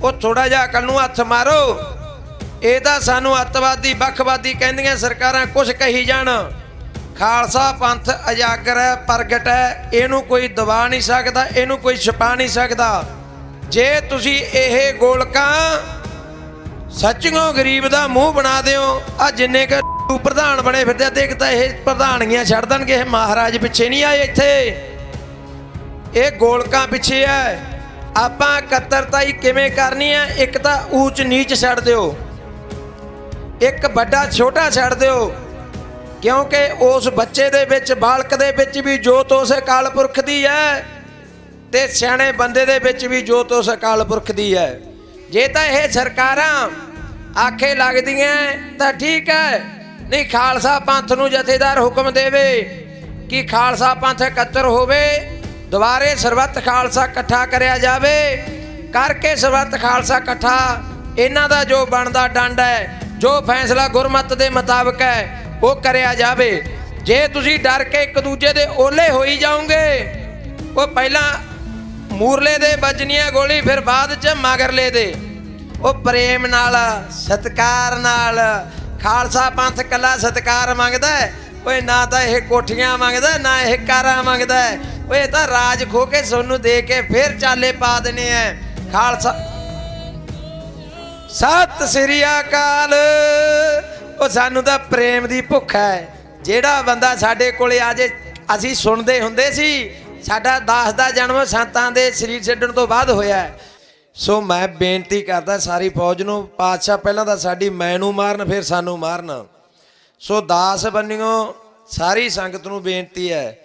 ਉਹ ਥੋੜਾ ਜਿਹਾ ਅਕਲ ਨੂੰ ਹੱਥ ਮਾਰੋ। ਇਹ ਤਾਂ ਸਾਨੂੰ ਅੱਤਵਾਦੀ ਵੱਖਵਾਦੀ ਕਹਿੰਦੀਆਂ ਸਰਕਾਰਾਂ ਕੁਝ ਕਹੀ ਜਾਣ। ਖਾਲਸਾ ਪੰਥ ਅਜਾਗਰ ਹੈ ਪ੍ਰਗਟ ਹੈ ਇਹਨੂੰ ਕੋਈ ਦਬਾ ਨਹੀਂ ਸਕਦਾ ਇਹਨੂੰ ਕੋਈ ਛਪਾ ਨਹੀਂ ਸਕਦਾ। ਜੇ ਤੁਸੀਂ ਇਹ ਗੋਲਕਾਂ ਸੱਚਿਓ ਗਰੀਬ ਦਾ ਮੂੰਹ ਬਣਾ ਦਿਓ ਆ ਜਿੰਨੇ ਕ ਪ੍ਰਧਾਨ ਬਣੇ ਫਿਰਦੇ ਆ, ਦੇਖ ਤਾਂ ਇਹ ਪ੍ਰਧਾਨੀਆਂ ਛੱਡ ਦੇਣਗੇ ਇਹ ਮਹਾਰਾਜ ਪਿੱਛੇ ਨਹੀਂ ਆਏ ਇੱਥੇ। ਇਹ ਗੋਲਕਾਂ ਪਿੱਛੇ ਹੈ। ਆਪਾਂ ਕਤਰਤਾਈ ਕਿਵੇਂ ਕਰਨੀ ਹੈ ਇੱਕ ਤਾਂ ਊਚ ਨੀਚ ਛੱਡ ਦਿਓ। ਇੱਕ ਵੱਡਾ ਛੋਟਾ ਛੱਡ ਦਿਓ। ਕਿਉਂਕਿ ਉਸ ਬੱਚੇ ਦੇ ਵਿੱਚ, ਬਾਲਕ ਦੇ ਵਿੱਚ ਵੀ ਜੋਤ ਉਸ ਅਕਾਲ ਪੁਰਖ ਦੀ ਹੈ ਤੇ ਸਿਆਣੇ ਬੰਦੇ ਦੇ ਵਿੱਚ ਵੀ ਜੋਤ ਉਸ ਅਕਾਲ ਪੁਰਖ ਦੀ ਹੈ। ਜੇ ਤਾਂ ਇਹ ਸਰਕਾਰਾਂ ਆਖੇ ਲੱਗਦੀਆਂ, ਤਾਂ ਠੀਕ ਹੈ। ਨਹੀਂ, ਖਾਲਸਾ ਪੰਥ ਨੂੰ ਜਥੇਦਾਰ ਹੁਕਮ ਦੇਵੇ ਕਿ ਖਾਲਸਾ ਪੰਥ ਇਕੱਤਰ ਹੋਵੇ। ਦੁਬਾਰੇ ਸਰਬੱਤ ਖਾਲਸਾ ਇਕੱਠਾ ਕਰਿਆ ਜਾਵੇ। ਕਰਕੇ ਸਰਬੱਤ ਖਾਲਸਾ ਇਕੱਠਾ, ਇਹਨਾਂ ਦਾ ਜੋ ਬਣਦਾ ਡੰਡ ਹੈ, ਜੋ ਫੈਸਲਾ ਗੁਰਮਤ ਦੇ ਮੁਤਾਬਕ ਹੈ, ਉਹ ਕਰਿਆ ਜਾਵੇ। ਜੇ ਤੁਸੀਂ ਡਰ ਕੇ ਇੱਕ ਦੂਜੇ ਦੇ ਓਲੇ ਹੋਈ ਜਾਓਗੇ, ਉਹ ਪਹਿਲਾਂ ਮੂਰਲੇ ਦੇ ਵੱਜਣੀਆਂ ਗੋਲੀ, ਫਿਰ ਬਾਅਦ ਚ ਮਗਰਲੇ ਦੇ। ਉਹ ਪ੍ਰੇਮ ਨਾਲ, ਸਤਕਾਰ ਨਾਲ, ਖਾਲਸਾ ਪੰਥ ਕੱਲਾ ਸਤਕਾਰ ਮੰਗਦਾ ਹੈ। ਓਏ ਨਾ ਤਾਂ ਇਹ ਕੋਠੀਆਂ ਮੰਗਦਾ, ਨਾ ਇਹ ਕਾਰਾਂ ਮੰਗਦਾ ਓਏ ਇਹ ਤਾਂ ਰਾਜ ਖੋ ਕੇ ਸੋਨੂੰ ਦੇ ਕੇ ਫਿਰ ਚਾਲੇ ਪਾ ਦੇਣੇ ਐ। ਖਾਲਸਾ। ਸਤਿ ਸ੍ਰੀ ਅਕਾਲ। ਉਹ ਸਾਨੂੰ ਤਾਂ ਪ੍ਰੇਮ ਦੀ ਭੁੱਖ ਹੈ ਜਿਹੜਾ ਬੰਦਾ ਸਾਡੇ ਕੋਲੇ ਆ ਜੇ, ਅਸੀਂ ਸੁਣਦੇ ਹੁੰਦੇ ਸੀ, ਸਾਡਾ ਦਾਸ ਦਾ ਜਨਮ ਸੰਤਾਂ ਦੇ ਸਰੀਰ ਛੱਡਣ ਤੋਂ ਬਾਅਦ ਹੋਇਆ ਸੋ ਮੈਂ ਬੇਨਤੀ ਕਰਦਾ ਸਾਰੀ ਫੌਜ ਨੂੰ, ਪਾਤਸ਼ਾਹ ਪਹਿਲਾਂ ਤਾਂ ਸਾਡੀ ਮੈਂ ਨੂੰ ਮਾਰਨ, ਫਿਰ ਸਾਨੂੰ ਮਾਰਨ। ਸੋ ਦਾਸ ਬੰਨਿਓ, ਸਾਰੀ ਸੰਗਤ ਨੂੰ ਬੇਨਤੀ ਹੈ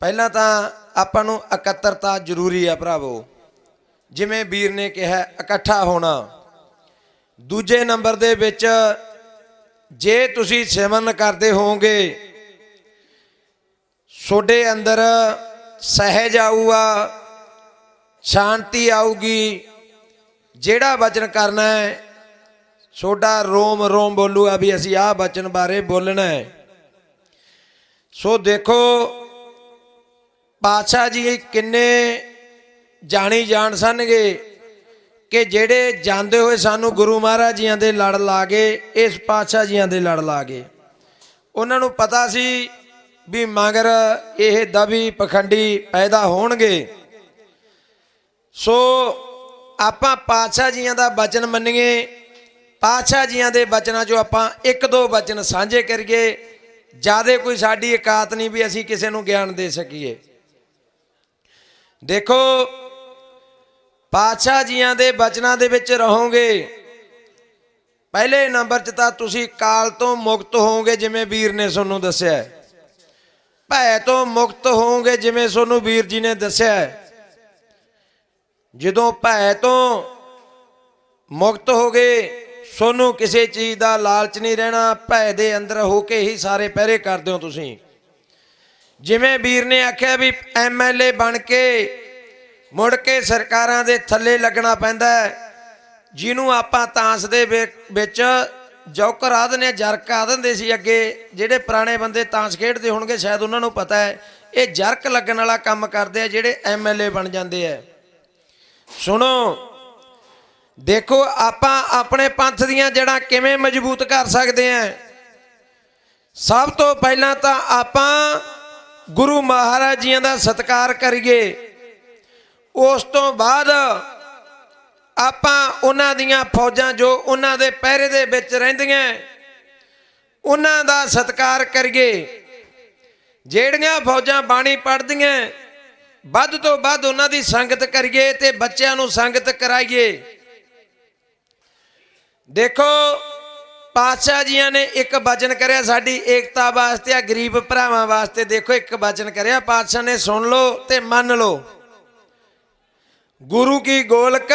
ਪਹਿਲਾਂ ਤਾਂ ਆਪਾਂ ਨੂੰ ਇਕੱਤਰਤਾ ਜ਼ਰੂਰੀ ਹੈ ਭਰਾਵੋ। ਜਿਵੇਂ ਵੀਰ ਨੇ ਕਿਹਾ, ਇਕੱਠਾ ਹੋਣਾ। ਦੂਜੇ ਨੰਬਰ ਦੇ ਵਿੱਚ, ਜੇ ਤੁਸੀਂ ਸਿਮਰਨ ਕਰਦੇ ਹੋਵੋਗੇ, ਤੁਹਾਡੇ ਅੰਦਰ ਸਹਿਜ ਆਊਗਾ, ਸ਼ਾਂਤੀ ਆਊਗੀ, ਜਿਹੜਾ ਵਚਨ ਕਰਨਾ ਹੈ, ਤੁਹਾਡਾ ਰੋਮ ਰੋਮ ਬੋਲੂਗਾ ਵੀ ਅਸੀਂ ਆਹ ਵਚਨ ਬਾਰੇ ਬੋਲਣਾ ਹੈ। ਸੋ ਦੇਖੋ ਪਾਤਸ਼ਾਹ ਜੀ ਕਿੰਨੇ ਜਾਣੀ ਜਾਣ ਸਨਗੇ ਕਿ ਜਿਹੜੇ ਜਾਂਦੇ ਹੋਏ ਸਾਨੂੰ ਗੁਰੂ ਮਹਾਰਾਜ ਜੀਆਂ ਦੇ ਲੜ ਲਾ ਗਏ, ਇਸ ਪਾਤਸ਼ਾਹ ਜੀਆਂ ਦੇ ਲੜ ਲਾ ਗਏ। ਉਹਨਾਂ ਨੂੰ ਪਤਾ ਸੀ ਵੀ ਮਗਰ ਇਹ ਦਵੀ ਪਖੰਡੀ ਪੈਦਾ ਹੋਣਗੇ। ਸੋ ਆਪਾਂ ਪਾਤਸ਼ਾਹ ਜੀਆਂ ਦਾ ਬਚਨ ਮੰਨੀਏ। ਪਾਤਸ਼ਾਹ ਜੀਆਂ ਦੇ ਬਚਨਾਂ 'ਚੋਂ ਆਪਾਂ ਇੱਕ ਦੋ ਬਚਨ ਸਾਂਝੇ ਕਰੀਏ। ਜ਼ਿਆਦਾ ਕੋਈ ਸਾਡੀ ਇਕਾਤ ਨਹੀਂ ਵੀ ਅਸੀਂ ਕਿਸੇ ਨੂੰ ਗਿਆਨ ਦੇ ਸਕੀਏ। ਦੇਖੋ, ਪਾਤਸ਼ਾਹ ਜੀਆਂ ਦੇ ਬਚਨਾਂ ਦੇ ਵਿੱਚ ਰਹੋਗੇ। ਪਹਿਲੇ ਨੰਬਰ 'ਚ ਤਾਂ ਤੁਸੀਂ ਕਾਲ ਤੋਂ ਮੁਕਤ ਹੋਵੋਗੇ ਜਿਵੇਂ ਵੀਰ ਨੇ ਤੁਹਾਨੂੰ ਦੱਸਿਆ ਭੈ ਤੋਂ ਮੁਕਤ ਹੋਵੋਗੇ ਜਿਵੇਂ ਤੁਹਾਨੂੰ ਵੀਰ ਜੀ ਨੇ ਦੱਸਿਆ ਜਦੋਂ ਭੈ ਤੋਂ ਮੁਕਤ ਹੋਗੇ ਸੋਨੂੰ ਕਿਸੇ ਚੀਜ਼ ਦਾ ਲਾਲਚ ਨਹੀਂ ਰਹਿਣਾ। ਭੈ ਦੇ ਅੰਦਰ ਹੋ ਕੇ ਹੀ ਸਾਰੇ ਪਹਿਰੇ ਕਰਦੇ ਹੋ ਤੁਸੀਂ। ਜਿਵੇਂ ਵੀਰ ਨੇ ਆਖਿਆ ਵੀ ਐਮਐਲਏ ਬਣ ਕੇ ਮੁੜ ਕੇ ਸਰਕਾਰਾਂ ਦੇ ਥੱਲੇ ਲੱਗਣਾ ਪੈਂਦਾ ਜਿਹਨੂੰ ਆਪਾਂ ਤਾਂਸ ਦੇ ਵਿ- ਵਿੱਚ ਜੌਕਰ ਆਦਨੇ ਜਰਕ ਆ ਦਿੰਦੇ ਸੀ ਅੱਗੇ, ਜਿਹੜੇ ਪੁਰਾਣੇ ਬੰਦੇ ਤਾਂਸ ਖੇਡਦੇ ਹੋਣਗੇ, ਸ਼ਾਇਦ ਉਹਨਾਂ ਨੂੰ ਪਤਾ ਹੈ। ਇਹ ਜਰਕ ਲੱਗਣ ਵਾਲਾ ਕੰਮ ਕਰਦੇ ਆ, ਜਿਹੜੇ ਐਮਐਲਏ ਬਣ ਜਾਂਦੇ ਆ। ਸੁਣੋ, ਦੇਖੋ, ਆਪਾਂ ਆਪਣੇ ਪੰਥ ਦੀਆਂ ਜੜਾਂ ਕਿਵੇਂ ਮਜ਼ਬੂਤ ਕਰ ਸਕਦੇ ਹਾਂ ਸਭ ਤੋਂ ਪਹਿਲਾਂ ਤਾਂ ਆਪਾਂ ਗੁਰੂ ਮਹਾਰਾਜ ਜੀਆਂ ਦਾ ਸਤਿਕਾਰ ਕਰੀਏ। ਉਸ ਤੋਂ ਬਾਅਦ ਆਪਾਂ ਉਹਨਾਂ ਦੀਆਂ ਫੌਜਾਂ ਜੋ ਉਹਨਾਂ ਦੇ ਪਹਿਰੇ ਦੇ ਵਿੱਚ ਰਹਿੰਦੀਆਂ, ਉਹਨਾਂ ਦਾ ਸਤਿਕਾਰ ਕਰੀਏ। ਜਿਹੜੀਆਂ ਫੌਜਾਂ ਬਾਣੀ ਪੜ੍ਹਦੀਆਂ, ਵੱਧ ਤੋਂ ਵੱਧ ਉਹਨਾਂ ਦੀ ਸੰਗਤ ਕਰੀਏ ਤੇ ਬੱਚਿਆਂ ਨੂੰ ਸੰਗਤ ਕਰਾਈਏ। ਦੇਖੋ ਪਾਤਸ਼ਾਹ ਜੀਆਂ ਨੇ ਇੱਕ ਵਚਨ ਕਰਿਆ ਸਾਡੀ ਏਕਤਾ ਵਾਸਤੇ ਆ ਗਰੀਬ ਭਰਾਵਾਂ ਵਾਸਤੇ। ਦੇਖੋ, ਇੱਕ ਵਚਨ ਕਰਿਆ, ਪਾਤਸ਼ਾਹ ਨੇ ਸੁਣ ਲਓ ਤੇ ਮੰਨ ਲਓ। ਗੁਰੂ ਕੀ ਗੋਲਕ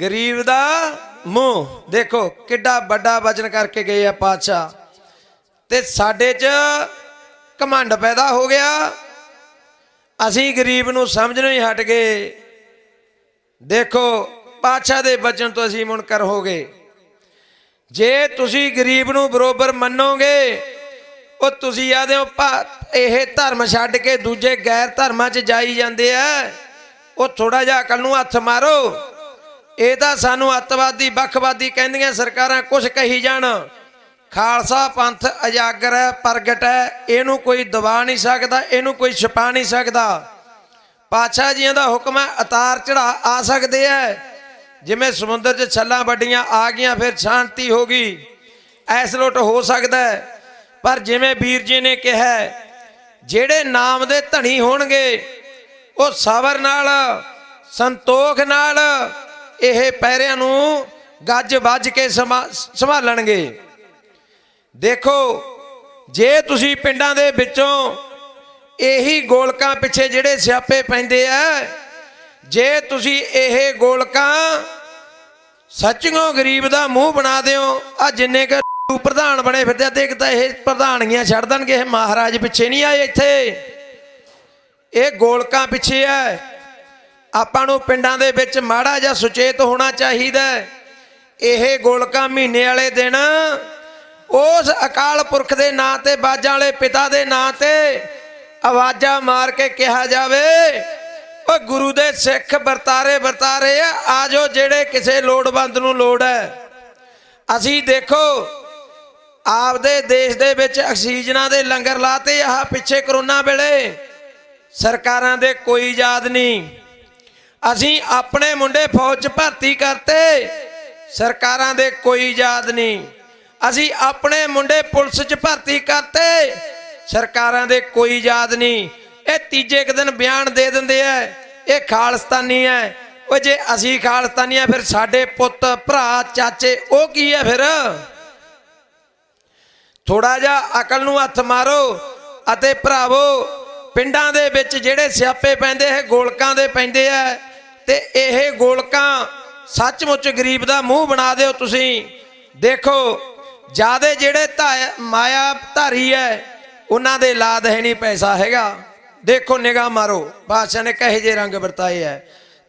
ਗਰੀਬ ਦਾ ਮੂੰਹ। ਦੇਖੋ, ਕਿੱਡਾ ਵੱਡਾ ਵਚਨ ਕਰਕੇ ਗਏ ਆ ਪਾਤਸ਼ਾਹ। ਤੇ ਸਾਡੇ 'ਚ ਘਮੰਡ ਪੈਦਾ ਹੋ ਗਿਆ। ਅਸੀਂ ਗਰੀਬ ਨੂੰ ਸਮਝਣੋਂ ਹੀ ਹਟ ਗਏ। ਦੇਖੋ, ਪਾਤਸ਼ਾਹ ਦੇ ਬਚਨ ਤੋਂ ਅਸੀਂ ਮੁਨਕਰ ਹੋ ਗਏ। ਜੇ ਤੁਸੀਂ ਗਰੀਬ ਨੂੰ ਬਰੋਬਰ ਮੰਨੋਗੇ, ਉਹ ਤੁਸੀਂ ਆਦੇ ਹੋ ਇਹ ਧਰਮ ਛੱਡ ਕੇ ਦੂਜੇ ਗੈਰ ਧਰਮਾਂ 'ਚ ਜਾਈ ਜਾਂਦੇ ਆ। ਉਹ ਥੋੜਾ ਜਿਹਾ ਅਕਲ ਨੂੰ ਹੱਥ ਮਾਰੋ। ਇਹ ਤਾਂ ਸਾਨੂੰ ਅੱਤਵਾਦੀ, ਵੱਖਵਾਦੀ ਕਹਿੰਦੀਆਂ ਸਰਕਾਰਾਂ ਕੁਝ ਕਹੀ ਜਾਣ। ਖਾਲਸਾ ਪੰਥ ਅਜਾਗਰ ਹੈ, ਪ੍ਰਗਟ ਹੈ, ਇਹਨੂੰ ਕੋਈ ਦਬਾ ਨਹੀਂ ਸਕਦਾ, ਇਹਨੂੰ ਕੋਈ ਛਪਾ ਨਹੀਂ ਸਕਦਾ। ਪਾਤਸ਼ਾਹ ਜੀਆਂ ਦਾ ਹੁਕਮ ਹੈ, ਅਤਾਰ ਚੜਾ ਆ ਸਕਦੇ ਐ ਜਿਵੇਂ ਸਮੁੰਦਰ 'ਚ ਛੱਲਾਂ ਵੱਡੀਆਂ ਆ ਗਈਆਂ, ਫਿਰ ਸ਼ਾਂਤੀ ਹੋ ਗਈ। ਐਸ ਲੋਟ ਹੋ ਸਕਦਾ ਪਰ ਜਿਵੇਂ ਵੀਰ ਜੀ ਨੇ ਕਿਹਾ ਜਿਹੜੇ ਨਾਮ ਦੇ ਧਣੀ ਹੋਣਗੇ, ਉਹ ਸਬਰ ਨਾਲ, ਸੰਤੋਖ ਨਾਲ ਇਹ ਪੈਰਿਆਂ ਨੂੰ ਗੱਜ ਵੱਜ ਕੇ ਸਮਾ- ਸੰਭਾਲਣਗੇ। ਦੇਖੋ, ਜੇ ਤੁਸੀਂ ਪਿੰਡਾਂ ਦੇ ਵਿੱਚੋਂ ਇਹੀ ਗੋਲਕਾਂ ਪਿੱਛੇ ਜਿਹੜੇ ਸਿਆਪੇ ਪੈਂਦੇ ਆ ਜੇ ਤੁਸੀਂ ਇਹ ਗੋਲਕਾਂ ਸੱਚੀਓ ਗਰੀਬ ਦਾ ਮੂੰਹ ਬਣਾ ਦਿਓ ਆ ਜਿੰਨੇ ਕ ਪ੍ਰਧਾਨ ਬਣੇ ਫਿਰਦੇ ਦੇਖ ਤਾਂ ਇਹ ਪ੍ਰਧਾਨੀਆਂ ਛੱਡ ਦੇਣਗੇ, ਇਹ ਮਹਾਰਾਜ ਪਿੱਛੇ ਨਹੀਂ ਆਏ ਇੱਥੇ। ਇਹ ਗੋਲਕਾਂ ਪਿੱਛੇ ਐ ਆਪਾਂ ਨੂੰ ਪਿੰਡਾਂ ਦੇ ਵਿੱਚ ਮਾੜਾ ਜਿਹਾ ਸੁਚੇਤ ਹੋਣਾ ਚਾਹੀਦਾ ਇਹ ਗੋਲਕਾਂ ਮਹੀਨੇ ਵਾਲੇ ਦਿਨ ਉਸ ਅਕਾਲ ਪੁਰਖ ਦੇ ਨਾਂ ਤੇ, ਬਾਜਾਂ ਵਾਲੇ ਪਿਤਾ ਦੇ ਨਾਂ ਤੇ ਆਵਾਜ਼ਾਂ ਮਾਰ ਕੇ ਕਿਹਾ ਜਾਵੇ ਓ ਗੁਰੂ ਦੇ ਸਿੱਖ ਵਰਤਾਰੇ ਵਰਤਾਰੇ ਆ ਆਜੋ ਜਿਹੜੇ ਕਿਸੇ ਲੋੜਵੰਦ ਨੂੰ ਲੋੜ ਹੈ। ਅਸੀਂ ਦੇਖੋ, ਆਪਦੇ ਦੇਸ਼ ਦੇ ਵਿੱਚ ਆਕਸੀਜਨਾਂ ਦੇ ਲੰਗਰ ਲਾਤੇ, ਆਹ ਪਿੱਛੇ ਕਰੋਨਾ ਵੇਲੇ। ਸਰਕਾਰਾਂ ਦੇ ਕੋਈ ਯਾਦ ਨਹੀਂ। ਅਸੀਂ ਆਪਣੇ ਮੁੰਡੇ ਫੌਜ 'ਚ ਭਰਤੀ ਕਰਤੇ, ਸਰਕਾਰਾਂ ਦੇ ਕੋਈ ਯਾਦ ਨਹੀਂ। ਅਸੀਂ ਆਪਣੇ ਮੁੰਡੇ ਪੁਲਿਸ 'ਚ ਭਰਤੀ ਕਰਤੇ, ਸਰਕਾਰਾਂ ਦੇ ਕੋਈ ਯਾਦ ਨਹੀਂ। ਇਹ ਤੀਜੇ ਕੁ ਦਿਨ ਬਿਆਨ ਦੇ ਦਿੰਦੇ ਐ। ਇਹ ਖਾਲਸਤਾਨੀ ਐ। ਉਹ ਜੇ ਅਸੀਂ ਖਾਲਸਤਾਨੀ ਆ, ਫਿਰ ਸਾਡੇ ਪੁੱਤ, ਭਰਾ, ਚਾਚੇ, ਉਹ ਕੀ ਐ ਫਿਰ? ਥੋੜਾ ਜਿਹਾ ਅਕਲ ਨੂੰ ਹੱਥ ਮਾਰੋ ਅਤੇ ਭਰਾਵੋ, ਪਿੰਡਾਂ ਦੇ ਵਿੱਚ ਜਿਹੜੇ ਸਿਆਪੇ ਪੈਂਦੇ ਹੈ ਗੋਲਕਾਂ ਦੇ ਪੈਂਦੇ ਆ ਤੇ ਇਹ ਗੋਲਕਾਂ ਸੱਚਮੁੱਚ ਗਰੀਬ ਦਾ ਮੂੰਹ ਬਣਾ ਦਿਓ ਤੁਸੀਂ। ਦੇਖੋ ਜਿਆਦੇ ਜਿਹੜੇ ਧਾ- ਮਾਇਆ ਧਾਰੀ ਹੈ ਉਹਨਾਂ ਦੇ ਲਾਦ ਹੈ ਨਹੀਂ ਪੈਸਾ ਹੈਗਾ। ਦੇਖੋ ਨਿਗਾਹ ਮਾਰੋ, ਬਾਦਸ਼ਾਹ ਨੇ ਕਹੇ ਜੇ ਰੰਗ ਵਰਤਾਏ ਐ।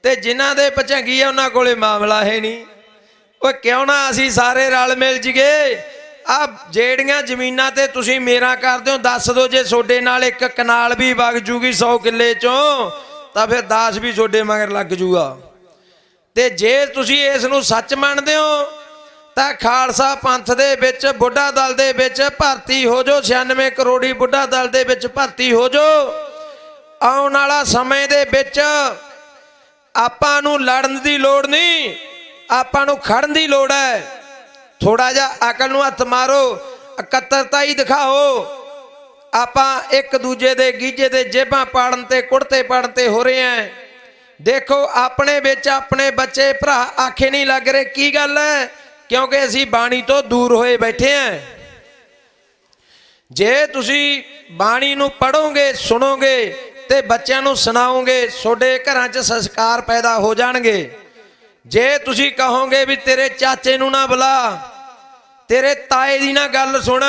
ਤੇ ਜਿਨ੍ਹਾਂ ਦੇ ਪਚੰਗੀ ਆ ਉਹਨਾਂ ਕੋਲੇ ਮਾਮਲਾ ਹੈ ਨਹੀਂ। ਓਏ ਕਿਉਂ ਨਾ ਅਸੀਂ ਸਾਰੇ ਰਲ ਮਿਲ ਜੀਏ? ਆ ਜਿਹੜੀਆਂ ਜ਼ਮੀਨਾਂ ਤੇ ਤੁਸੀਂ ਮੇਰਾ ਕਰਦੇ ਹੋ, ਦੱਸ ਦਿਓ ਜੇ ਤੁਹਾਡੇ ਨਾਲ ਇੱਕ ਕਨਾਲ ਵੀ ਵਗ ਜੂਗੀ 100 ਕਿੱਲੇ ਚੋਂ, ਤਾਂ ਫਿਰ 10 ਵੀ ਤੁਹਾਡੇ ਮਗਰ ਲੱਗ ਜੂਗਾ। ਤੇ ਜੇ ਤੁਸੀਂ ਇਸ ਨੂੰ ਸੱਚ ਮੰਨਦੇ ਹੋ, ਤਾਂ ਖਾਲਸਾ ਪੰਥ ਦੇ ਵਿੱਚ, ਬੁੱਢਾ ਦਲ ਦੇ ਵਿੱਚ ਭਰਤੀ ਹੋ ਜਾਓ 96 ਕਰੋੜੀ ਬੁੱਢਾ ਦਲ ਦੇ ਵਿੱਚ ਭਰਤੀ ਹੋ ਜਾਓ। ਆਉਣ ਵਾਲਾ ਸਮੇਂ ਦੇ ਵਿੱਚ ਆਪਾਂ ਨੂੰ ਲੜਨ ਦੀ ਲੋੜ ਨਹੀਂ, ਆਪਾਂ ਨੂੰ ਖੜਨ ਦੀ ਲੋੜ ਹੈ। ਥੋੜਾ ਜਿਹਾ ਅਕਲ ਨੂੰ ਹੱਥ ਮਾਰੋ, ਇਕੱਤਰਤਾ ਹੀ ਦਿਖਾਓ। ਆਪਾਂ ਇੱਕ ਦੂਜੇ ਦੇ ਗੀਜੇ ਦੇ ਜੇਬਾਂ ਪਾੜਨ ਤੇ ਕੁੜਤੇ ਪਾੜਨ ਤੇ ਹੋ ਰਹੇ ਆਂ ਦੇਖੋ, ਆਪਣੇ ਵਿੱਚ ਆਪਣੇ ਬੱਚੇ ਭਰਾ ਆਖੇ ਨਹੀਂ ਲੱਗ ਰਹੇ, ਕੀ ਗੱਲ ਹੈ? ਕਿਉਂਕਿ ਅਸੀਂ ਬਾਣੀ ਤੋਂ ਦੂਰ ਹੋਏ ਬੈਠੇ ਆਂ ਜੇ ਤੁਸੀਂ ਬਾਣੀ ਨੂੰ ਪੜੋਗੇ ਸੁਣੋਗੇ ਤੇ ਬੱਚਿਆਂ ਨੂੰ ਸੁਣਾਓਗੇ, ਤੁਹਾਡੇ ਘਰਾਂ 'ਚ ਸੰਸਕਾਰ ਪੈਦਾ ਹੋ ਜਾਣਗੇ। ਜੇ ਤੁਸੀਂ ਕਹੋਗੇ ਵੀ ਤੇਰੇ ਚਾਚੇ ਨੂੰ ਨਾ ਬੁਲਾ, ਤੇਰੇ ਤਾਏ ਦੀ ਨਾ ਗੱਲ ਸੁਣ,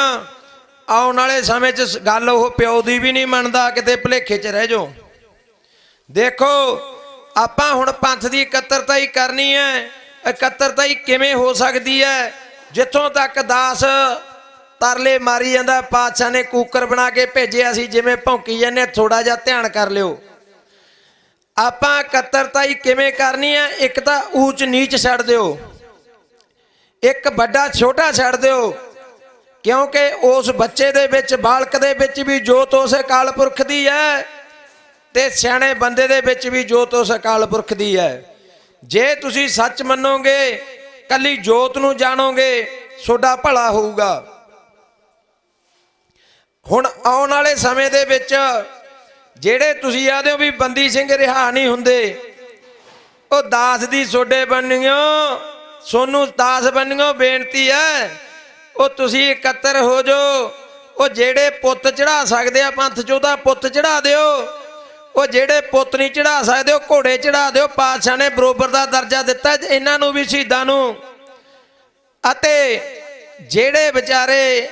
ਆਉਣ ਵਾਲੇ ਸਮੇਂ 'ਚ ਗੱਲ ਉਹ ਪਿਓ ਦੀ ਵੀ ਨਹੀਂ ਮੰਨਦਾ, ਕਿਤੇ ਭਲੇਖੇ 'ਚ ਰਹਿ ਜਾਓ। ਦੇਖੋ, ਆਪਾਂ ਹੁਣ ਪੰਥ ਦੀ ਇਕੱਤਰਤਾ ਹੀ ਕਰਨੀ ਹੈ। ਇਕੱਤਰਤਾ ਹੀ ਕਿਵੇਂ ਹੋ ਸਕਦੀ ਹੈ? ਜਿੱਥੋਂ ਤੱਕ ਦਾਸ ਤਰਲੇ ਮਾਰੀ ਜਾਂਦਾ, ਪਾਤਸ਼ਾਹ ਨੇ ਕੂਕਰ ਬਣਾ ਕੇ ਭੇਜਿਆ ਸੀ, ਜਿਵੇਂ ਭੌਂਕੀ ਜਾਂਦੇ ਥੋੜਾ ਜਿਹਾ ਧਿਆਨ ਕਰ ਲਿਓ। ਆਪਾਂ ਇਕੱਤਰਤਾ ਕਿਵੇਂ ਕਰਨੀ ਹੈ ਇੱਕ ਤਾਂ ਊਚ ਨੀਚ ਛੱਡ ਦਿਓ। ਇੱਕ ਵੱਡਾ ਛੋਟਾ ਛੱਡ ਦਿਓ। ਕਿਉਂਕਿ ਉਸ ਬੱਚੇ ਦੇ ਵਿੱਚ, ਬਾਲਕ ਦੇ ਵਿੱਚ ਵੀ ਜੋਤ ਉਸ ਅਕਾਲ ਪੁਰਖ ਦੀ ਹੈ ਤੇ ਸਿਆਣੇ ਬੰਦੇ ਦੇ ਵਿੱਚ ਵੀ ਜੋਤ ਉਸ ਅਕਾਲ ਪੁਰਖ ਦੀ ਹੈ। ਜੇ ਤੁਸੀਂ ਸੱਚ ਮੰਨੋਗੇ, ਕੱਲੀ ਜੋਤ ਨੂੰ ਜਾਣੋਗੇ ਤੁਹਾਡਾ ਭਲਾ ਹੋਊਗਾ। ਹੁਣ ਆਉਣ ਵਾਲੇ ਸਮੇਂ ਦੇ ਵਿੱਚ ਜਿਹੜੇ ਤੁਸੀਂ ਆਦੇ ਹੋ ਵੀ ਬੰਦੀ ਸਿੰਘ ਰਿਹਾ ਨਹੀਂ ਹੁੰਦੇ, ਉਹ ਦਾਸ ਦੀ ਸੋਡੇ ਬੰਨਿਓ, ਸੋਨੂੰ ਦਾਸ ਬੰਨਿਓ ਬੇਨਤੀ ਹੈ, ਉਹ ਤੁਸੀਂ ਇਕੱਤਰ ਹੋ ਜਾਓ, ਉਹ ਜਿਹੜੇ ਪੁੱਤ ਚੜਾ ਸਕਦੇ ਆ ਪੰਥ ਚ ਉਹਦਾ ਪੁੱਤ ਚੜਾ ਦਿਓ, ਉਹ ਜਿਹੜੇ ਪੁੱਤ ਨਹੀਂ ਚੜਾ ਸਕਦੇ ਉਹ ਘੋੜੇ ਚੜਾ ਦਿਓ, ਪਾਤਸ਼ਾਹ ਨੇ ਬਰੋਬਰ ਦਾ ਦਰਜਾ ਦਿੱਤਾ ਇਹਨਾਂ ਨੂੰ ਵੀ ਸ਼ਹੀਦਾਂ ਨੂੰ। ਅਤੇ ਜਿਹੜੇ ਵਿਚਾਰੇ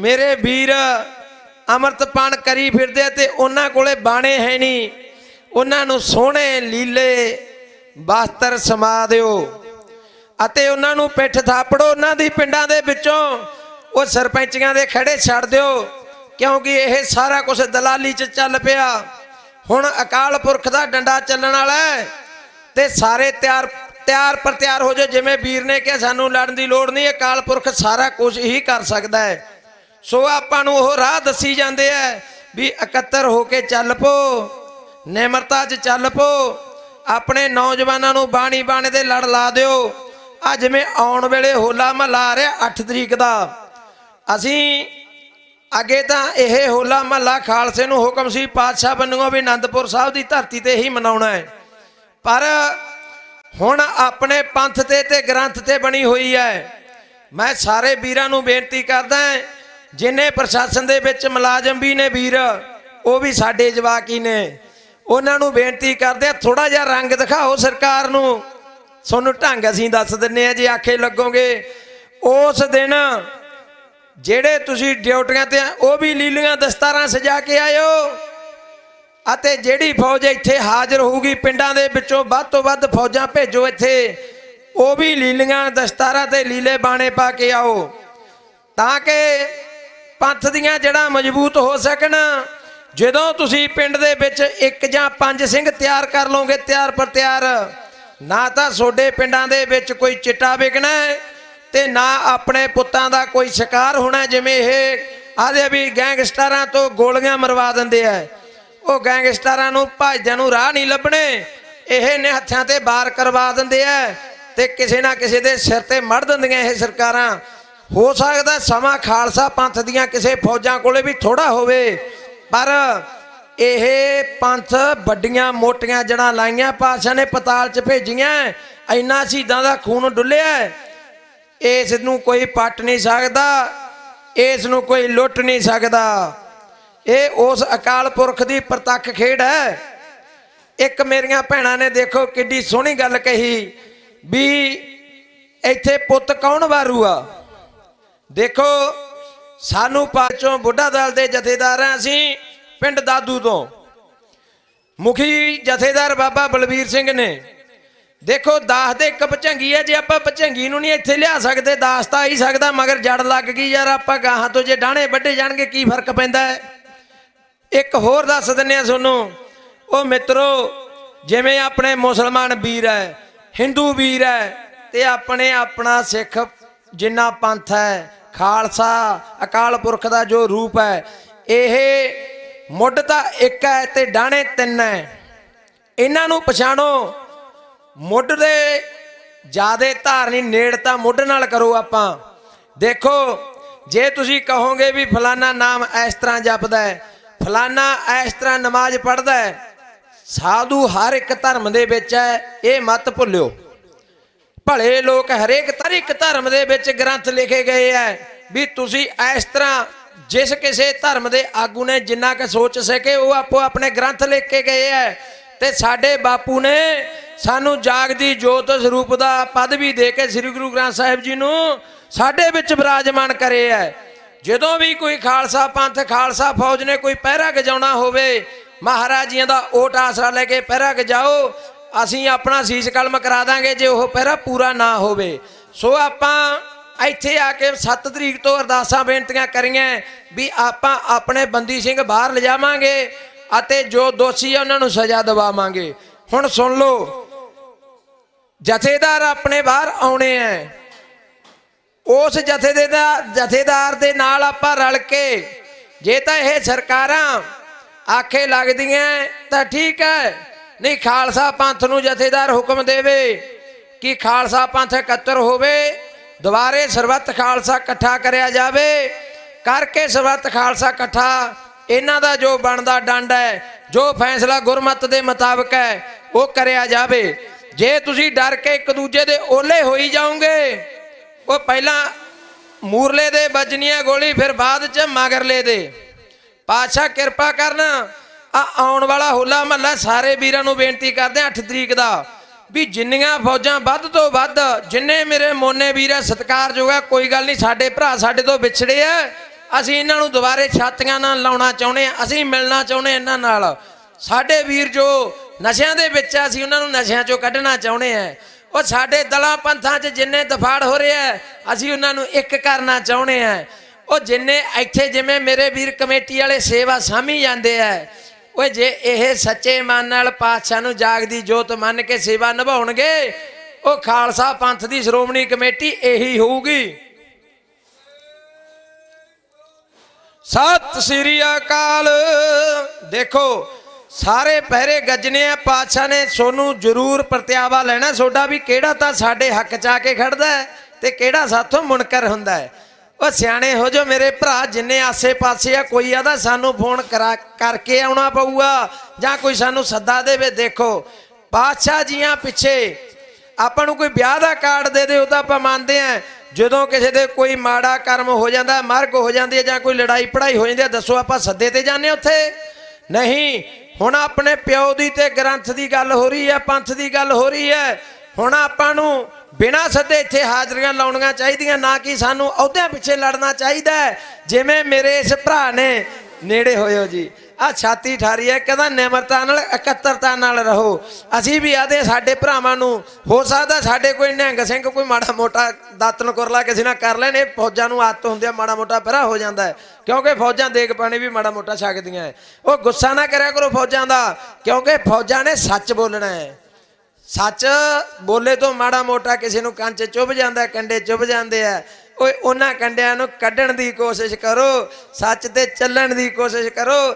ਮੇਰੇ ਵੀਰ ਅੰਮ੍ਰਿਤਪਾਨ ਕਰੀ ਫਿਰਦੇ ਤੇ ਉਹਨਾਂ ਕੋਲੇ ਬਾਣੇ ਹੈ ਨਹੀਂ। ਉਹਨਾਂ ਨੂੰ ਸੋਹਣੇ ਲੀਲੇ ਬਾਸਤਰ ਸਮਾ ਦਿਓ। ਅਤੇ ਉਹਨਾਂ ਨੂੰ ਪਿੱਠ ਥਾਪੜੋ ਉਹਨਾਂ ਦੀ ਪਿੰਡਾਂ ਦੇ ਵਿੱਚੋਂ। ਉਹ ਸਰਪੰਚੀਆਂ ਦੇ ਖੜੇ ਛੱਡ ਦਿਓ, ਕਿਉਂਕਿ ਇਹ ਸਾਰਾ ਕੁਝ ਦਲਾਲੀ 'ਚ ਚੱਲ ਪਿਆ। ਹੁਣ ਅਕਾਲ ਪੁਰਖ ਦਾ ਡੰਡਾ ਚੱਲਣ ਵਾਲਾ ਹੈ ਤੇ ਸਾਰੇ ਤਿਆਰ ਤਿਆਰ ਪਰ ਤਿਆਰ ਹੋ ਜਾਓ। ਜਿਵੇਂ ਵੀਰ ਨੇ ਕਿਹਾ, ਸਾਨੂੰ ਲੜਨ ਦੀ ਲੋੜ ਨਹੀਂ, ਅਕਾਲ ਪੁਰਖ ਸਾਰਾ ਕੁਝ ਹੀ ਕਰ ਸਕਦਾ ਹੈ। ਸੋ ਆਪਾਂ ਨੂੰ ਉਹ ਰਾਹ ਦੱਸੀ ਜਾਂਦੇ ਆ ਵੀ ਇਕੱਤਰ ਹੋ ਕੇ ਚੱਲ ਪੋ, ਨਿਮਰਤਾ 'ਚ ਚੱਲ ਪੋ, ਆਪਣੇ ਨੌਜਵਾਨਾਂ ਨੂੰ ਬਾਣੀ ਬਾਣੇ ਦੇ ਲੜ ਲਾ ਦਿਓ। ਆ ਜਿਵੇਂ ਆਉਣ ਵੇਲੇ ਹੋਲਾ ਮਹੱਲਾ ਆ ਰਿਹਾ 8 ਤਰੀਕ ਦਾ, ਅਸੀਂ ਅੱਗੇ ਤਾਂ ਇਹ ਹੋਲਾ ਮਹੱਲਾ ਖਾਲਸੇ ਨੂੰ ਹੁਕਮ ਸੀ, ਪਾਤਸ਼ਾਹ ਬੰਨੂ ਵੀ ਆਨੰਦਪੁਰ ਸਾਹਿਬ ਦੀ ਧਰਤੀ ਤੇ ਹੀ ਮਨਾਉਣਾ ਹੈ ਪਰ ਹੁਣ ਆਪਣੇ ਪੰਥ ਤੇ ਤੇ ਗ੍ਰੰਥ ਤੇ ਬਣੀ ਹੋਈ ਹੈ ਮੈਂ ਸਾਰੇ ਵੀਰਾਂ ਨੂੰ ਬੇਨਤੀ ਕਰਦਾ ਜਿਨੇ ਪ੍ਰਸ਼ਾਸਨ ਦੇ ਵਿੱਚ ਮੁਲਾਜ਼ਮ ਵੀ ਨੇ ਵੀਰ, ਉਹ ਵੀ ਸਾਡੇ ਜਵਾਕ ਹੀ ਨੇ। ਉਹਨਾਂ ਨੂੰ ਬੇਨਤੀ ਕਰਦੇ ਆ ਥੋੜਾ ਜਿਹਾ ਰੰਗ ਦਿਖਾਓ ਸਰਕਾਰ ਨੂੰ। ਤੁਹਾਨੂੰ ਢੰਗ ਅਸੀਂ ਦੱਸ ਦਿੰਨੇ ਆ ਜੇ ਆਖੇ ਲੱਗੋਗੇ। ਉਸ ਦਿਨ ਜਿਹੜੇ ਤੁਸੀਂ ਡਿਊਟੀਆਂ ਤੇ ਉਹ ਵੀ ਲੀਲੀਆਂ ਦਸਤਾਰਾਂ ਸਜਾ ਕੇ ਆਇਓ। ਅਤੇ ਜਿਹੜੀ ਫੌਜ ਇੱਥੇ ਹਾਜ਼ਰ ਹੋਊਗੀ, ਪਿੰਡਾਂ ਦੇ ਵਿੱਚੋਂ ਵੱਧ ਤੋਂ ਵੱਧ ਫੌਜਾਂ ਭੇਜੋ ਇੱਥੇ। ਉਹ ਵੀ ਲੀਲੀਆਂ ਦਸਤਾਰਾਂ ਤੇ ਲੀਲੇ ਬਾਣੇ ਪਾ ਕੇ ਆਓ। ਤਾਂ ਕਿ ਪੰਥ ਦੀਆਂ ਜੜ੍ਹਾਂ ਮਜ਼ਬੂਤ ਹੋ ਸਕਣ। ਜਦੋਂ ਤੁਸੀਂ ਪਿੰਡ ਦੇ ਵਿੱਚ ਇੱਕ ਜਾਂ ਪੰਜ ਸਿੰਘ ਤਿਆਰ ਕਰ ਲਓਗੇ, ਤਿਆਰ ਪਰ ਤਿਆਰ, ਨਾ ਤਾਂ ਤੁਹਾਡੇ ਪਿੰਡਾਂ ਦੇ ਵਿੱਚ ਕੋਈ ਚਿੱਟਾ ਵਿਕਣਾ ਹੈ ਤੇ ਨਾ ਆਪਣੇ ਪੁੱਤਾਂ ਦਾ ਕੋਈ ਸ਼ਿਕਾਰ ਹੋਣਾ ਜਿਵੇਂ ਇਹ ਆਦੇ ਵੀ ਗੈਂਗਸਟਰਾਂ ਤੋਂ ਗੋਲੀਆਂ ਮਰਵਾ ਦਿੰਦੇ ਆ। ਉਹ ਗੈਂਗਸਟਰਾਂ ਨੂੰ ਭੱਜਦਿਆਂ ਨੂੰ ਰਾਹ ਨਹੀਂ ਲੱਭਣੇ। ਇਹ ਨੇ ਹੱਥਾਂ ਤੇ ਬਾਰ ਕਰਵਾ ਦਿੰਦੇ ਆ ਤੇ ਕਿਸੇ ਨਾ ਕਿਸੇ ਦੇ ਸਿਰ ਤੇ ਮੜ ਦਿੰਦੀਆਂ ਇਹ ਸਰਕਾਰਾਂ। ਹੋ ਸਕਦਾ ਸਮਾਂ ਖਾਲਸਾ ਪੰਥ ਦੀਆਂ ਕਿਸੇ ਫੌਜਾਂ ਕੋਲੇ ਵੀ ਥੋੜਾ ਹੋਵੇ, ਪਰ ਇਹ ਪੰਥ ਵੱਡੀਆਂ ਮੋਟੀਆਂ ਜੜਾਂ ਲਾਈਆਂ ਪਾਸ਼ਾ ਨੇ ਪਤਾਲ 'ਚ ਭੇਜੀਆਂ, ਇੰਨਾ ਸ਼ਹੀਦਾਂ ਦਾ ਖੂਨ ਡੁੱਲਿਆ। ਇਸ ਨੂੰ ਕੋਈ ਪੱਟ ਨਹੀਂ ਸਕਦਾ, ਇਸ ਨੂੰ ਕੋਈ ਲੁੱਟ ਨਹੀਂ ਸਕਦਾ। ਇਹ ਉਸ ਅਕਾਲ ਪੁਰਖ ਦੀ ਪ੍ਰਤੱਖ ਖੇਡ ਹੈ। ਇੱਕ ਮੇਰੀਆਂ ਭੈਣਾਂ ਨੇ ਦੇਖੋ ਕਿੱਡੀ ਸੋਹਣੀ ਗੱਲ ਕਹੀ ਵੀ ਇੱਥੇ ਪੁੱਤ ਕੌਣ ਵਾਰੂ ਆ? ਦੇਖੋ, ਸਾਨੂੰ ਪਾਚੋਂ ਬੁੱਢਾ ਦਲ ਦੇ ਜਥੇਦਾਰ ਹਾਂ ਅਸੀਂ, ਪਿੰਡ ਦਾਦੂ ਤੋਂ। ਮੁਖੀ ਜਥੇਦਾਰ ਬਾਬਾ ਬਲਬੀਰ ਸਿੰਘ ਨੇ। ਦੇਖੋ, ਦਾਸ ਦੇ ਇੱਕ ਭਚੰਗੀ ਹੈ, ਜੇ ਆਪਾਂ ਭਚੰਗੀ ਨੂੰ ਨਹੀਂ ਇੱਥੇ ਲਿਆ ਸਕਦੇ, ਦਾਸ ਤਾਂ ਆ ਹੀ ਸਕਦਾ, ਮਗਰ ਜੜ ਲੱਗ ਗਈ, ਯਾਰ ਆਪਾਂ ਗਾਹਾਂ ਤੋਂ ਜੇ ਡਾਣੇ ਵੱਡੇ ਜਾਣਗੇ, ਕੀ ਫ਼ਰਕ ਪੈਂਦਾ ਹੈ? ਇੱਕ ਹੋਰ ਦੱਸ ਦਿੰਨੇ ਆ ਤੁਹਾਨੂੰ। ਉਹ ਮਿੱਤਰੋ, ਜਿਵੇਂ ਆਪਣੇ ਮੁਸਲਮਾਨ ਵੀਰ ਹੈ, ਹਿੰਦੂ ਵੀਰ ਹੈ, ਤੇ ਆਪਣੇ ਆਪਣਾ ਸਿੱਖ ਜਿੰਨਾ ਪੰਥ ਹੈ ਖਾਲਸਾ ਅਕਾਲ ਪੁਰਖ ਦਾ ਜੋ ਰੂਪ ਹੈ, ਇਹ ਮੁੱਢ ਤਾਂ ਇੱਕ ਹੈ ਤੇ ਡਾਣੇ ਤਿੰਨ ਹੈ। ਇਹਨਾਂ ਨੂੰ ਪਛਾਣੋ, ਮੁੱਢ ਦੇ ਜਿਆਦੇ ਧਾਰਨੀ ਨੇੜਤਾ ਮੁੱਢ ਨਾਲ ਕਰੋ ਆਪਾਂ। ਦੇਖੋ, ਜੇ ਤੁਸੀਂ ਕਹੋਗੇ ਵੀ ਫਲਾਨਾ ਨਾਮ ਇਸ ਤਰ੍ਹਾਂ ਜਪਦਾ ਹੈ, ਫਲਾਨਾ ਇਸ ਤਰ੍ਹਾਂ ਨਮਾਜ਼ ਪੜ੍ਹਦਾ ਹੈ, ਸਾਧੂ ਹਰ ਇੱਕ ਧਰਮ ਦੇ ਵਿੱਚ ਹੈ, ਇਹ ਮਤ ਭੁੱਲਿਓ। ਭਲੇ ਲੋਕ ਹਰੇਕ ਤਰੀਕ ਧਰਮ ਦੇ ਵਿੱਚ ਗ੍ਰੰਥ ਲਿਖੇ ਗਏ ਐ, ਵੀ ਤੁਸੀਂ ਇਸ ਤਰ੍ਹਾਂ ਜਿਸ ਕਿਸੇ ਧਰਮ ਦੇ ਆਗੂ ਨੇ ਜਿੰਨਾ ਕਿ ਸੋਚ ਸਕੇ, ਉਹ ਆਪੋ ਆਪਣੇ ਗ੍ਰੰਥ ਲਿਖ ਕੇ ਗਏ ਐ। ਤੇ ਸਾਡੇ ਬਾਪੂ ਨੇ ਸਾਨੂੰ ਜਾਗਦੀ ਜੋਤ ਸਰੂਪ ਦਾ ਪਦ ਵੀ ਦੇ ਕੇ ਸ੍ਰੀ ਗੁਰੂ ਗ੍ਰੰਥ ਸਾਹਿਬ ਜੀ ਨੂੰ ਸਾਡੇ ਵਿੱਚ ਵਿਰਾਜਮਾਨ ਕਰੇ ਐ। ਜਦੋਂ ਵੀ ਕੋਈ ਖਾਲਸਾ ਪੰਥ, ਖਾਲਸਾ ਫੌਜ ਨੇ ਕੋਈ ਪਹਿਰਾ ਗਜਾਉਣਾ ਹੋਵੇ, ਮਹਾਰਾਜੀਆਂ ਦਾ ਓਟ ਆਸਰਾ ਲੈ ਕੇ ਪਹਿਰਾ ਗਜਾਓ ਅਸੀਂ ਆਪਣਾ ਸੀਸ ਕਲਮ ਕਰਾ ਦਾਂਗੇ ਜੇ ਉਹ ਪਹਿਰਾ ਪੂਰਾ ਨਾ ਹੋਵੇ। ਸੋ ਆਪਾਂ ਇੱਥੇ ਆ ਕੇ 7 ਤਰੀਕ ਤੋਂ ਅਰਦਾਸਾਂ ਬੇਨਤੀਆਂ ਕਰੀਆਂ ਵੀ ਆਪਾਂ ਆਪਣੇ ਬੰਦੀ ਸਿੰਘ ਬਾਹਰ ਲਿਜਾਵਾਂਗੇ ਅਤੇ ਜੋ ਦੋਸ਼ੀ ਆ ਉਹਨਾਂ ਨੂੰ ਸਜ਼ਾ ਦਿਵਾਵਾਂਗੇ। ਹੁਣ ਸੁਣ ਲਓ, ਜਥੇਦਾਰ ਆਪਣੇ ਬਾਹਰ ਆਉਣੇ ਐ। ਉਸ ਜਥੇ ਦੇ ਦਾ ਜਥੇਦਾਰ ਦੇ ਨਾਲ ਆਪਾਂ ਰਲ ਕੇ, ਜੇ ਤਾਂ ਇਹ ਸਰਕਾਰਾਂ ਆਖੇ ਲੱਗਦੀਆਂ ਤਾਂ ਠੀਕ ਹੈ ਨਹੀਂ ਖਾਲਸਾ ਪੰਥ ਨੂੰ ਜਥੇਦਾਰ ਹੁਕਮ ਦੇਵੇ। ਕਿ ਖਾਲਸਾ ਪੰਥ ਇਕੱਤਰ ਹੋਵੇ, ਦੁਬਾਰੇ ਸਰਬੱਤ ਖਾਲਸਾ ਇਕੱਠਾ ਕਰਿਆ ਜਾਵੇ। ਕਰਕੇ ਸਰਬੱਤ ਖਾਲਸਾ ਇਕੱਠਾ, ਇਹਨਾਂ ਦਾ ਜੋ ਬਣਦਾ ਡੰਡ ਹੈ, ਜੋ ਫੈਸਲਾ ਗੁਰਮਤ ਦੇ ਮੁਤਾਬਕ ਹੈ, ਉਹ ਕਰਿਆ ਜਾਵੇ। ਜੇ ਤੁਸੀਂ ਡਰ ਕੇ ਇੱਕ ਦੂਜੇ ਦੇ ਓਲੇ ਹੋਈ ਜਾਓਗੇ, ਉਹ ਪਹਿਲਾਂ ਮੂਰਲੇ ਦੇ ਵੱਜਣੀਆਂ ਗੋਲੀ, ਫਿਰ ਬਾਅਦ ਚ ਮਗਰਲੇ ਦੇ। ਪਾਤਸ਼ਾਹ ਕਿਰਪਾ ਕਰਨ ਆ ਆਉਣ ਵਾਲਾ ਹੋਲਾ ਮਹੱਲਾ ਸਾਰੇ ਵੀਰਾਂ ਨੂੰ ਬੇਨਤੀ ਕਰਦੇ ਆ 8 ਤਰੀਕ ਦਾ ਵੀ ਜਿੰਨੀਆਂ ਫੌਜਾਂ ਵੱਧ ਤੋਂ ਵੱਧ ਜਿੰਨੇ ਮੇਰੇ ਮੋਨੇ ਵੀਰ ਆ ਸਤਿਕਾਰਯੋਗ ਆ ਕੋਈ ਗੱਲ ਨਹੀਂ ਸਾਡੇ ਭਰਾ ਸਾਡੇ ਤੋਂ ਵਿਛੜੇ ਆ। ਅਸੀਂ ਇਹਨਾਂ ਨੂੰ ਦੁਬਾਰੇ ਛਾਤੀਆਂ ਨਾਲ ਲਾਉਣਾ ਚਾਹੁੰਦੇ ਆ ਅਸੀਂ ਮਿਲਣਾ ਚਾਹੁੰਦੇ ਇਹਨਾਂ ਨਾਲ। ਸਾਡੇ ਵੀਰ ਜੋ ਨਸ਼ਿਆਂ ਦੇ ਵਿੱਚ ਆ ਅਸੀਂ ਉਹਨਾਂ ਨੂੰ ਨਸ਼ਿਆਂ ਚੋਂ ਕੱਢਣਾ ਚਾਹੁੰਦੇ ਆ ਉਹ ਸਾਡੇ ਦਲਾਂ ਪੰਥਾਂ 'ਚ ਜਿੰਨੇ ਦਫਾੜ ਹੋ ਰਿਹਾ ਹੈ, ਅਸੀਂ ਉਹਨਾਂ ਨੂੰ ਇੱਕ ਕਰਨਾ ਚਾਹੁੰਦੇ ਆ ਉਹ ਜਿੰਨੇ ਇੱਥੇ ਜਿਵੇਂ ਮੇਰੇ ਵੀਰ ਕਮੇਟੀ ਵਾਲੇ ਸੇਵਾ ਸਾਂਭੀ ਜਾਂਦੇ ਆ ਓਏ ਜੇ ਇਹ ਸੱਚੇ ਮਨ ਨਾਲ ਪਾਤਸ਼ਾਹ ਨੂੰ ਜਾਗਦੀ ਜੋਤ ਮੰਨ ਕੇ ਸੇਵਾ ਨਿਭਾਉਣਗੇ, ਉਹ ਖਾਲਸਾ ਪੰਥ ਦੀ ਸ਼੍ਰੋਮਣੀ ਕਮੇਟੀ ਇਹੀ ਹੋਊਗੀ। ਸਤਿ ਸ੍ਰੀ ਅਕਾਲ। ਦੇਖੋ, ਸਾਰੇ ਪਹਿਰੇ ਗੱਜਨੇ ਆ, ਪਾਤਸ਼ਾਹ ਨੇ ਸੋਨੂੰ ਜ਼ਰੂਰ ਪ੍ਰਤਿਆਵਾ ਲੈਣਾ, ਸੋਡਾ ਵੀ ਕਿਹੜਾ ਤਾਂ ਸਾਡੇ ਹੱਕ ਚ ਆ ਕੇ ਖੜਦਾ ਤੇ ਕਿਹੜਾ ਸਾਥੋਂ ਮੁਨਕਰ ਹੁੰਦਾ ਹੈ। ਉਹ ਸਿਆਣੇ ਹੋ ਜੋ ਮੇਰੇ ਭਰਾ, ਜਿੰਨੇ ਆਸੇ-ਪਾਸੇ ਆ, ਕੋਈ ਆਦਾ ਸਾਨੂੰ ਫੋਨ ਕਰਾ, ਕਰਕੇ ਆਉਣਾ ਪਊਗਾ, ਜਾਂ ਕੋਈ ਸਾਨੂੰ ਸੱਦਾ ਦੇਵੇ, ਦੇਖੋ। ਪਾਤਸ਼ਾਹ ਜੀਆਂ ਪਿੱਛੇ, ਆਪਾਂ ਨੂੰ ਕੋਈ ਵਿਆਹ ਦਾ ਕਾਰਡ ਦੇ ਦੇ ਉਹ ਤਾਂ ਆਪਾਂ ਮੰਨਦੇ ਆ। ਜਦੋਂ ਕਿਸੇ ਦੇ ਕੋਈ ਮਾੜਾ ਕਰਮ ਹੋ ਜਾਂਦਾ, ਮਰਗ ਹੋ ਜਾਂਦੀ ਹੈ ਜਾਂ ਕੋਈ ਲੜਾਈ ਪੜਾਈ ਹੋ ਜਾਂਦੀ ਹੈ ਦੱਸੋ ਆਪਾਂ ਸੱਦੇ ਤੇ ਜਾਂਦੇ ਹਾਂ ਉੱਥੇ? ਨਹੀਂ, ਹੁਣ ਆਪਣੇ ਪਿਓ ਦੀ ਤੇ ਗ੍ਰੰਥ ਦੀ ਗੱਲ ਹੋ ਰਹੀ ਹੈ, ਪੰਥ ਦੀ ਗੱਲ ਹੋ ਰਹੀ ਹੈ। ਹੁਣ ਆਪਾਂ ਨੂੰ ਬਿਨਾਂ ਸੱਦੇ ਇੱਥੇ ਹਾਜ਼ਰੀਆਂ ਲਾਉਣੀਆਂ ਚਾਹੀਦੀਆਂ, ਨਾ ਕਿ ਸਾਨੂੰ ਅਹੁਦਿਆਂ ਪਿੱਛੇ ਲੜਨਾ ਚਾਹੀਦਾ ਜਿਵੇਂ ਮੇਰੇ ਇਸ ਭਰਾ ਨੇ, ਨੇੜੇ ਹੋਇਓ ਜੀ। ਆ ਛਾਤੀ ਠਾਰੀ ਹੈ, ਕਹਿੰਦਾ ਨਿਮਰਤਾ ਨਾਲ, ਇਕੱਤਰਤਾ ਨਾਲ ਰਹੋ। ਅਸੀਂ ਵੀ ਆਦੇ ਸਾਡੇ ਭਰਾਵਾਂ ਨੂੰ, ਹੋ ਸਕਦਾ ਸਾਡੇ ਕੋਈ ਨਿਹੰਗ ਸਿੰਘ, ਕੋਈ ਮਾੜਾ ਮੋਟਾ ਦਾਤਨ ਕੁਰਲਾ ਕਿਸੇ ਨਾਲ ਕਰ ਲੈਣ, ਇਹ ਫੌਜਾਂ ਨੂੰ ਆਦਤ ਹੁੰਦੀ ਆ ਮਾੜਾ ਮੋਟਾ ਪਰਾ ਹੋ ਜਾਂਦਾ ਹੈ। ਕਿਉਂਕਿ ਫੌਜਾਂ ਦੇਖ ਪਾਣੀ ਵੀ ਮਾੜਾ ਮੋਟਾ ਛਕਦੀਆਂ ਹੈ। ਉਹ ਗੁੱਸਾ ਨਾ ਕਰਿਆ ਕਰੋ ਫੌਜਾਂ ਦਾ, ਕਿਉਂਕਿ ਫੌਜਾਂ ਨੇ ਸੱਚ ਬੋਲਣਾ ਹੈ। ਸੱਚ ਬੋਲੇ ਤੋਂ ਮਾੜਾ ਮੋਟਾ ਕਿਸੇ ਨੂੰ ਕੰਚ ਚੁੱਭ ਜਾਂਦਾ, ਕੰਡੇ ਚੁੱਭ ਜਾਂਦੇ ਆ। ਓਏ, ਉਹਨਾਂ ਕੰਡਿਆਂ ਨੂੰ ਕੱਢਣ ਦੀ ਕੋਸ਼ਿਸ਼ ਕਰੋ, ਸੱਚ ਤੇ ਚੱਲਣ ਦੀ ਕੋਸ਼ਿਸ਼ ਕਰੋ।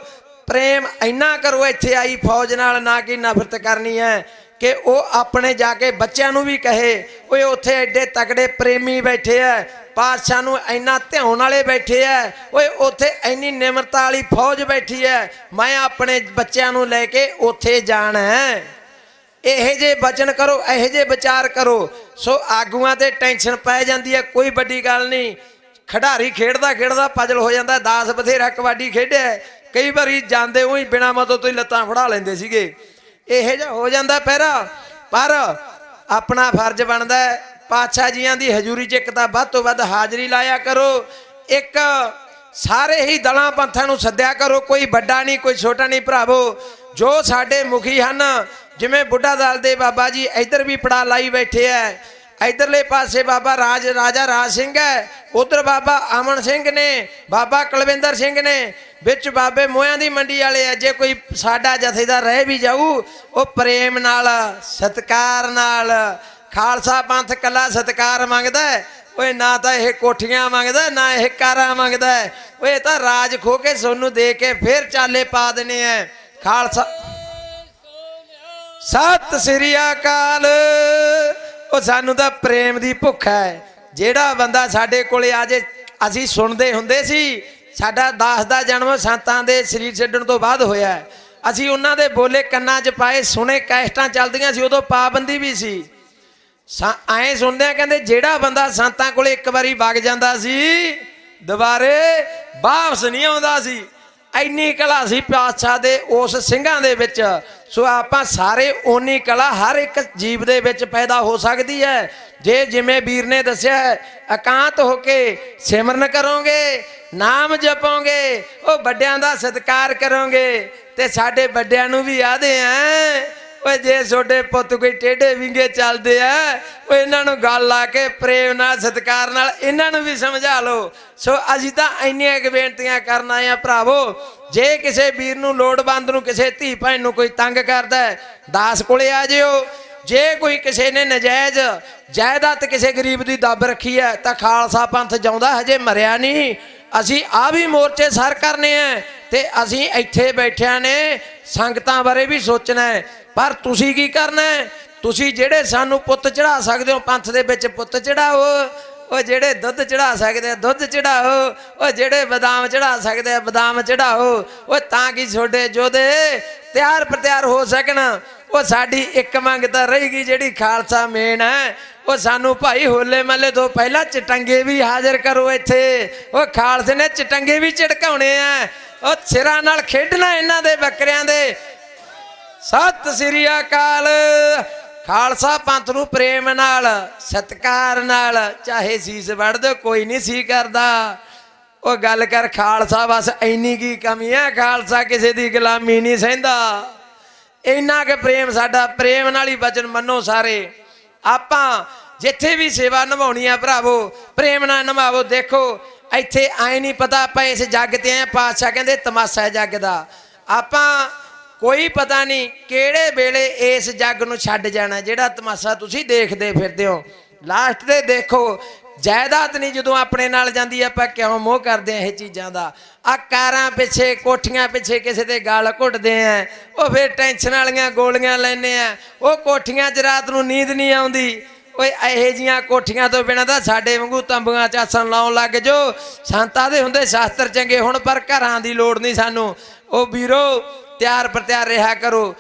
ਪ੍ਰੇਮ ਇੰਨਾ ਕਰੋ, ਇੱਥੇ ਆਈ ਫੌਜ ਨਾਲ ਨਾ ਕਿ ਨਫ਼ਰਤ ਕਰਨੀ ਹੈ ਕਿ ਉਹ ਆਪਣੇ ਜਾ ਕੇ ਬੱਚਿਆਂ ਨੂੰ ਵੀ ਕਹੇ, ਓਏ, ਉੱਥੇ ਐਡੇ ਤਕੜੇ ਪ੍ਰੇਮੀ ਬੈਠੇ ਐ ਪਾਤਸ਼ਾਹ ਨੂੰ ਇੰਨਾ ਧਿਆਉਣ ਵਾਲੇ ਬੈਠੇ ਐ ਓਏ, ਉੱਥੇ ਇੰਨੀ ਨਿਮਰਤਾ ਵਾਲੀ ਫੌਜ ਬੈਠੀ ਐ ਮੈਂ ਆਪਣੇ ਬੱਚਿਆਂ ਨੂੰ ਲੈ ਕੇ ਉੱਥੇ ਜਾਣਾ ਹੈ। ਇਹੋ ਜੇ ਬਚਨ ਕਰੋ, ਇਹੋ ਜੇ ਵਿਚਾਰ ਕਰੋ। ਸੋ ਆਗੂਆਂ ਤੇ ਟੈਨਸ਼ਨ ਪੈ ਜਾਂਦੀ ਹੈ, ਕੋਈ ਵੱਡੀ ਗੱਲ ਨਹੀਂ। ਖਿਡਾਰੀ ਖੇਡਦਾ ਖੇਡਦਾ ਪਜਲ ਹੋ ਜਾਂਦਾ, ਦਾਸ ਬਥੇਰਾ ਕਬੱਡੀ ਖੇਡਿਆ ਕਈ ਵਾਰੀ ਜਾਂਦੇ ਉਹੀ ਬਿਨਾ ਮਤੋਂ ਤੋਂ ਹੀ ਲੱਤਾਂ ਫੜਾ ਲੈਂਦੇ ਸੀਗੇ। ਇਹੋ ਜਿਹਾ ਹੋ ਜਾਂਦਾ ਪਹਿਰਾ। ਪਰ ਆਪਣਾ ਫਰਜ਼ ਬਣਦਾ ਪਾਤਸ਼ਾਹ ਜੀਆਂ ਦੀ ਹਜ਼ੂਰੀ 'ਚ ਇੱਕ ਤਾਂ ਵੱਧ ਤੋਂ ਵੱਧ ਹਾਜ਼ਰੀ ਲਾਇਆ ਕਰੋ। ਇੱਕ ਸਾਰੇ ਹੀ ਦਲਾਂ ਪੰਥਾਂ ਨੂੰ ਸੱਦਿਆ ਕਰੋ, ਕੋਈ ਵੱਡਾ ਨਹੀਂ, ਕੋਈ ਛੋਟਾ ਨਹੀਂ ਭਰਾਵੋ। ਜੋ ਸਾਡੇ ਮੁਖੀ ਹਨ ਜਿਵੇਂ ਬੁੱਢਾ ਦਲ ਦੇ ਬਾਬਾ ਜੀ ਇੱਧਰ ਵੀ ਪੜਾ ਲਾਈ ਬੈਠੇ ਐ। ਇਧਰਲੇ ਪਾਸੇ ਬਾਬਾ ਰਾਜ, ਰਾਜਾ ਰਾਜ ਸਿੰਘ ਹੈ ਉਧਰ ਬਾਬਾ ਅਮਨ ਸਿੰਘ ਨੇ, ਬਾਬਾ ਕੁਲਵਿੰਦਰ ਸਿੰਘ ਨੇ। ਵਿੱਚ ਬਾਬੇ ਮੋਹਿਆਂ ਦੀ ਮੰਡੀ ਵਾਲੇ ਐ, ਜੇ ਕੋਈ ਸਾਡਾ ਜਥੇਦਾਰ ਰਹਿ ਵੀ ਜਾਊ, ਉਹ ਪ੍ਰੇਮ ਨਾਲ, ਸਤਕਾਰ ਨਾਲ, ਖਾਲਸਾ ਪੰਥ ਕੱਲਾ ਸਤਕਾਰ ਮੰਗਦਾ ਹੈ ਓਏ ਨਾ ਤਾਂ ਇਹ ਕੋਠੀਆਂ ਮੰਗਦਾ, ਨਾ ਇਹ ਕਾਰਾਂ ਮੰਗਦਾ ਹੈ। ਓਏ ਇਹ ਤਾਂ ਰਾਜ ਖੋ ਕੇ ਸੋਨੂੰ ਦੇ ਕੇ ਫੇਰ ਚਾਲੇ ਪਾ ਦੇਣੇ ਐ। ਖਾਲਸਾ ਸਤਿ ਸ੍ਰੀ ਅਕਾਲ। ਉਹ ਸਾਨੂੰ ਤਾਂ ਪ੍ਰੇਮ ਦੀ ਭੁੱਖ ਹੈ। ਜਿਹੜਾ ਬੰਦਾ ਸਾਡੇ ਕੋਲੇ ਆ ਜੇ ਅਸੀਂ ਸੁਣਦੇ ਹੁੰਦੇ ਸੀ, ਸਾਡਾ ਦਾਸ ਦਾ ਜਨਮ ਸੰਤਾਂ ਦੇ ਸਰੀਰ ਛੱਡਣ ਤੋਂ ਬਾਅਦ ਹੋਇਆ ਅਸੀਂ ਉਹਨਾਂ ਦੇ ਬੋਲੇ ਕੰਨਾਂ 'ਚ ਪਾਏ, ਸੁਣੇ, ਕੈਸਟਾਂ ਚੱਲਦੀਆਂ ਸੀ, ਉਦੋਂ ਪਾਬੰਦੀ ਵੀ ਸੀ, ਐਂ ਸੁਣਦੇ ਆ, ਕਹਿੰਦੇ ਜਿਹੜਾ ਬੰਦਾ ਸੰਤਾਂ ਕੋਲੇ ਇੱਕ ਵਾਰੀ ਵਗ ਜਾਂਦਾ ਸੀ, ਦੁਬਾਰੇ ਵਾਪਸ ਨਹੀਂ ਆਉਂਦਾ ਸੀ। ਐਨੀ ਕਲਾ ਸੀ ਪਾਤਸ਼ਾਹ ਦੇ ਉਸ ਸਿੰਘਾਂ ਦੇ ਵਿੱਚ। ਸੋ ਆਪਾਂ ਸਾਰੇ ਓਨੀ ਕਲਾ ਹਰ ਇੱਕ ਜੀਵ ਦੇ ਵਿੱਚ ਪੈਦਾ ਹੋ ਸਕਦੀ ਹੈ। ਜੇ ਜਿਵੇਂ ਵੀਰ ਨੇ ਦੱਸਿਆ ਹੈ, ਇਕਾਂਤ ਹੋ ਕੇ ਸਿਮਰਨ ਕਰੋਗੇ ਨਾਮ ਜਪੋਗੇ ਉਹ ਵੱਡਿਆਂ ਦਾ ਸਤਿਕਾਰ ਕਰੋਗੇ ਤੇ ਸਾਡੇ ਵੱਡਿਆਂ ਨੂੰ ਵੀ ਆਦੇ ਆ ਓਏ ਜੇ ਛੋਟੇ ਪੁੱਤ ਕੋਈ ਟੇਢੇ ਵਿੰਗੇ ਚੱਲਦੇ ਆ ਓ ਇਹਨਾਂ ਨੂੰ ਗੱਲ ਲਾ ਕੇ ਪ੍ਰੇਮ ਨਾਲ, ਸਤਿਕਾਰ ਨਾਲ ਇਹਨਾਂ ਨੂੰ ਵੀ ਸਮਝਾ ਲਓ। ਸੋ ਅਸੀਂ ਤਾਂ ਇੰਨੀਆਂ ਕੁ ਬੇਨਤੀਆਂ ਕਰਨ ਆਏ ਆ ਭਰਾਵੋ, ਜੇ ਕਿਸੇ ਵੀਰ ਨੂੰ ਲੋੜਵੰਦ ਨੂੰ, ਕਿਸੇ ਧੀ ਭੈਣ ਨੂੰ ਕੋਈ ਤੰਗ ਕਰਦਾ ਹੈ, ਦਾਸ ਕੋਲੇ ਆ ਜਿਓ। ਜੇ ਕੋਈ ਕਿਸੇ ਨੇ ਨਜਾਇਜ਼ ਜਾਇਦਾਦ ਕਿਸੇ ਗਰੀਬ ਦੀ ਦੱਬ ਰੱਖੀ ਹੈ, ਤਾਂ ਖਾਲਸਾ ਪੰਥ ਜਾਉਂਦਾ ਹਜੇ ਮਰਿਆ ਨਹੀਂ। ਅਸੀਂ ਆ ਵੀ ਮੋਰਚੇ ਸਰ ਕਰਨੇ ਆ ਤੇ ਅਸੀਂ ਇੱਥੇ ਬੈਠਿਆਂ ਨੇ ਸੰਗਤਾਂ ਬਾਰੇ ਵੀ ਸੋਚਣਾ ਹੈ। ਪਰ ਤੁਸੀਂ ਕੀ ਕਰਨਾ ਤੁਸੀਂ ਜਿਹੜੇ ਸਾਨੂੰ ਪੁੱਤ ਚੜਾ ਸਕਦੇ ਹੋ, ਪੰਥ ਦੇ ਵਿੱਚ ਪੁੱਤ ਚੜਾਓ, ਉਹ ਜਿਹੜੇ ਦੁੱਧ ਚੜਾ ਸਕਦੇ ਆ, ਦੁੱਧ ਚੜਾਓ, ਉਹ ਜਿਹੜੇ ਬਦਾਮ ਚੜਾ ਸਕਦੇ ਆ, ਬਦਾਮ ਚੜਾਓ, ਉਹ ਤਾਂ ਕਿ ਛੋਡੇ ਜੋਦੇ ਤਿਆਰ ਪ੍ਰਤਿਆਰ ਹੋ ਸਕਣ? ਉਹ ਸਾਡੀ ਇੱਕ ਮੰਗ ਤਾਂ ਰਹੇਗੀ, ਜਿਹੜੀ ਖਾਲਸਾ ਮੇਨ ਹੈ, ਉਹ ਸਾਨੂੰ ਭਾਈ ਹੋਲੇ ਮਹੱਲੇ ਤੋਂ ਪਹਿਲਾਂ ਚਟੰਗੇ ਵੀ ਹਾਜ਼ਰ ਕਰੋ ਇੱਥੇ। ਉਹ ਖਾਲਸੇ ਨੇ ਚਟੰਗੇ ਵੀ ਝਟਕਾਉਣੇ ਆ। ਉਹ ਸਿਰਾਂ ਨਾਲ ਖੇਡਣਾ ਇਹਨਾਂ ਦੇ ਬੱਕਰਿਆਂ ਦੇ। ਸਤਿ ਸ੍ਰੀ ਅਕਾਲ। ਖਾਲਸਾ ਪੰਥ ਨੂੰ ਪ੍ਰੇਮ ਨਾਲ, ਸਤਕਾਰ ਨਾਲ, ਚਾਹੇ ਸੀਸ ਵੜ ਦਿਓ ਕੋਈ ਨਹੀਂ ਸੀ ਕਰਦਾ। ਉਹ ਗੱਲ ਕਰ, ਖਾਲਸਾ ਬਸ ਇੰਨੀ ਕੀ ਕਮੀ ਹੈ? ਖਾਲਸਾ ਕਿਸੇ ਦੀ ਗੁਲਾਮੀ ਨਹੀਂ ਸਹਿੰਦਾ। ਇੰਨਾ ਕਿ ਪ੍ਰੇਮ ਸਾਡਾ, ਪ੍ਰੇਮ ਨਾਲ ਹੀ ਬਚਨ ਮੰਨੋ ਸਾਰੇ। ਆਪਾਂ ਜਿੱਥੇ ਵੀ ਸੇਵਾ ਨਿਭਾਉਣੀ ਆ ਭਰਾਵੋ, ਪ੍ਰੇਮ ਨਾਲ ਨਿਭਾਵੋ। ਦੇਖੋ, ਇੱਥੇ ਆਏ ਨਹੀਂ ਪਤਾ ਆਪਾਂ ਇਸ ਜੱਗ ਤੇ ਆਏ ਪਾਤਸ਼ਾਹ ਕਹਿੰਦੇ ਤਮਾਸ਼ਾ ਹੈ ਜੱਗ ਦਾ। ਆਪਾਂ ਕੋਈ ਪਤਾ ਨਹੀਂ ਕਿਹੜੇ ਵੇਲੇ ਇਸ ਜੱਗ ਨੂੰ ਛੱਡ ਜਾਣਾ, ਜਿਹੜਾ ਤਮਾਸ਼ਾ ਤੁਸੀਂ ਦੇਖਦੇ ਫਿਰਦੇ ਹੋ। ਲਾਸਟ ਤੇ ਦੇਖੋ, ਜਾਇਦਾਦ ਨਹੀਂ ਜਦੋਂ ਆਪਣੇ ਨਾਲ ਜਾਂਦੀ, ਆਪਾਂ ਕਿਉਂ ਮੋਹ ਕਰਦੇ ਆ ਇਹ ਚੀਜ਼ਾਂ ਦਾ? ਆ ਕਾਰਾਂ ਪਿੱਛੇ, ਕੋਠੀਆਂ ਪਿੱਛੇ ਕਿਸੇ ਦੇ ਗਾਲ ਘੁੱਟਦੇ ਆ, ਉਹ ਫਿਰ ਟੈਨਸ਼ਨ ਵਾਲੀਆਂ ਗੋਲੀਆਂ ਲੈਨੇ ਆ, ਉਹ ਕੋਠੀਆਂ 'ਚ ਰਾਤ ਨੂੰ ਨੀਂਦ ਨਹੀਂ ਆਉਂਦੀ। ਓਏ, ਇਹੋ ਜੀਆਂ ਕੋਠੀਆਂ ਤੋਂ ਬਿਨਾਂ ਤਾਂ ਸਾਡੇ ਵਾਂਗੂ ਤੰਬੂਆਂ ਚ ਆਸਣ ਲਾਉਣ ਲੱਗ ਜੋ ਸੰਤਾਂ ਦੇ ਹੁੰਦੇ ਸ਼ਾਸਤਰ ਚੰਗੇ ਹੁਣ, ਪਰ ਘਰਾਂ ਦੀ ਲੋੜ ਨਹੀਂ ਸਾਨੂੰ। ਉਹ ਵੀਰੋ ਤਿਆਰ ਪ੍ਰਤਿਆਰ ਰਿਹਾ ਕਰੋ।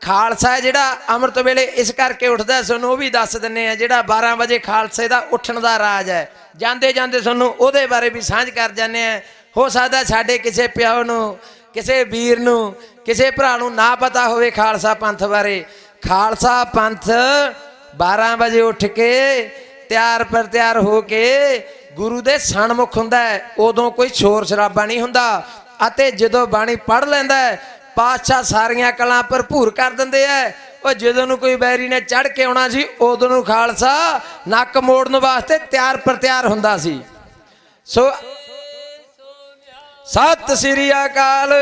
ਖਾਲਸਾ ਜਿਹੜਾ ਅੰਮ੍ਰਿਤ ਵੇਲੇ ਇਸ ਕਰਕੇ ਉੱਠਦਾ ਸਾਨੂੰ ਉਹ ਵੀ ਦੱਸ ਦਿੰਨੇ ਆ ਜਿਹੜਾ 12 ਵਜੇ ਖਾਲਸੇ ਦਾ ਉੱਠਣ ਦਾ ਰਾਜ ਹੈ। ਜਾਂਦੇ ਜਾਂਦੇ ਸਾਨੂੰ ਉਹਦੇ ਬਾਰੇ ਵੀ ਸਾਂਝ ਕਰ ਜਾਂਦੇ ਆ ਹੋ ਸਕਦਾ ਸਾਡੇ ਕਿਸੇ ਪਿਓ ਨੂੰ, ਕਿਸੇ ਵੀਰ ਨੂੰ, ਕਿਸੇ ਭਰਾ ਨੂੰ ਨਾ ਪਤਾ ਹੋਵੇ ਖਾਲਸਾ ਪੰਥ ਬਾਰੇ। ਖਾਲਸਾ ਪੰਥ 12 ਵਜੇ ਉੱਠ ਕੇ ਤਿਆਰ ਪਰ ਤਿਆਰ ਹੋ ਕੇ ਗੁਰੂ ਦੇ ਸਨਮੁਖ ਹੁੰਦਾ ਉਦੋਂ ਕੋਈ ਸ਼ੋਰ ਸ਼ਰਾਬਾ ਨਹੀਂ ਹੁੰਦਾ। ਅਤੇ ਜਦੋਂ ਬਾਣੀ ਪੜ ਲੈਂਦਾ ਪਾਤਸ਼ਾਹ ਸਾਰੀਆਂ ਕਲਾਂ ਭਰਪੂਰ ਕਰ ਦਿੰਦੇ ਐ। ਉਹ ਜਦੋਂ ਨੂੰ ਕੋਈ ਬੈਰੀ ਨੇ ਚੜ ਕੇ ਆਉਣਾ ਸੀ, ਉਦੋਂ ਨੂੰ ਖਾਲਸਾ ਨੱਕ ਮੋੜਨ ਵਾਸਤੇ ਤਿਆਰ ਪਰਤਿਆਰ ਹੁੰਦਾ ਸੀ। ਸੋ ਸਤਿ ਸ੍ਰੀ ਅਕਾਲ।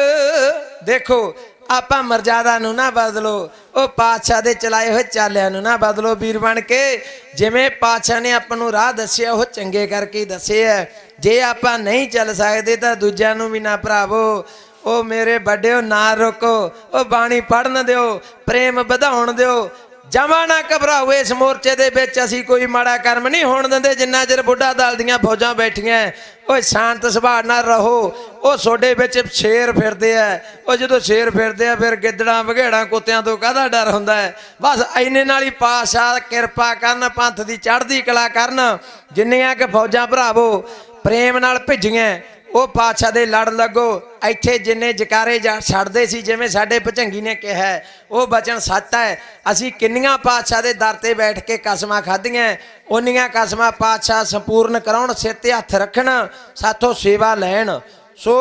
ਦੇਖੋ, ਆਪਾਂ ਮਰਜ਼ਾਦਾ ਨੂੰ ਨਾ ਬਦਲੋ। ਉਹ ਪਾਤਸ਼ਾਹ ਦੇ ਚਲਾਏ ਹੋਏ ਚਾਲਿਆਂ ਨੂੰ ਨਾ ਬਦਲੋ ਵੀਰ ਬਣ ਕੇ। ਜਿਵੇਂ ਪਾਤਸ਼ਾਹ ਨੇ ਆਪਾਂ ਨੂੰ ਰਾਹ ਦੱਸਿਆ, ਉਹ ਚੰਗੇ ਕਰਕੇ ਹੀ ਦੱਸਿਆ ਜੇ ਆਪਾਂ ਨਹੀਂ ਚੱਲ ਸਕਦੇ ਤਾਂ ਦੂਜਿਆਂ ਨੂੰ ਵੀ ਨਾ ਭਰਾਵੋ। ਉਹ ਮੇਰੇ ਵੱਡਿਓ ਨਾ ਰੋਕੋ, ਉਹ ਬਾਣੀ ਪੜਨ ਦਿਓ, ਪ੍ਰੇਮ ਵਧਾਉਣ ਦਿਓ। ਜਮਾ ਨਾ ਘਬਰਾਓ, ਇਸ ਮੋਰਚੇ ਦੇ ਵਿੱਚ ਅਸੀਂ ਕੋਈ ਮਾੜਾ ਕਰਮ ਨਹੀਂ ਹੋਣ ਦਿੰਦੇ, ਜਿੰਨਾ ਚਿਰ ਬੁੱਢਾ ਦਲ ਦੀਆਂ ਫੌਜਾਂ ਬੈਠੀਆਂ। ਓਏ ਸ਼ਾਂਤ ਸੁਭਾਅ ਨਾਲ ਰਹੋ। ਉਹ ਤੁਹਾਡੇ ਵਿੱਚ ਸ਼ੇਰ ਫਿਰਦੇ ਆ। ਉਹ ਜਦੋਂ ਸ਼ੇਰ ਫਿਰਦੇ ਆ, ਫਿਰ ਗਿੱਦੜਾਂ, ਵਘੇੜਾਂ, ਕੁੱਤਿਆਂ ਤੋਂ ਕਾਹਦਾ ਡਰ ਹੁੰਦਾ ਹੈ? ਬਸ ਐਨੇ ਨਾਲ ਹੀ ਪਾਸ਼ਾ ਕਿਰਪਾ ਕਰਨ, ਪੰਥ ਦੀ ਚੜ੍ਹਦੀ ਕਲਾ ਕਰਨ, ਜਿੰਨੀਆਂ ਕਿ ਫੌਜਾਂ ਭਰਾਵੋ, ਪ੍ਰੇਮ ਨਾਲ ਭਿੱਜੀਆਂ, ਉਹ ਪਾਤਸ਼ਾਹ ਦੇ ਲੜ ਲੱਗੋ। ਇੱਥੇ ਜਿੰਨੇ ਜਕਾਰੇ ਜਾ ਛੱਡਦੇ ਸੀ, ਜਿਵੇਂ ਸਾਡੇ ਭਚੰਗੀ ਨੇ ਕਿਹਾ ਉਹ ਬਚਨ ਸੱਚ ਹੈ। ਅਸੀਂ ਕਿੰਨੀਆਂ ਪਾਤਸ਼ਾਹ ਦੇ ਦਰ ਤੇ ਬੈਠ ਕੇ ਕਸਮਾਂ ਖਾਧੀਆਂ ਉਨੀਆਂ ਕਸਮਾਂ ਪਾਤਸ਼ਾਹ ਸੰਪੂਰਨ ਕਰਾਉਣ, ਸਿਰ ਤੇ ਹੱਥ ਰੱਖਣ, ਸਾਥੋਂ ਸੇਵਾ ਲੈਣ। ਸੋ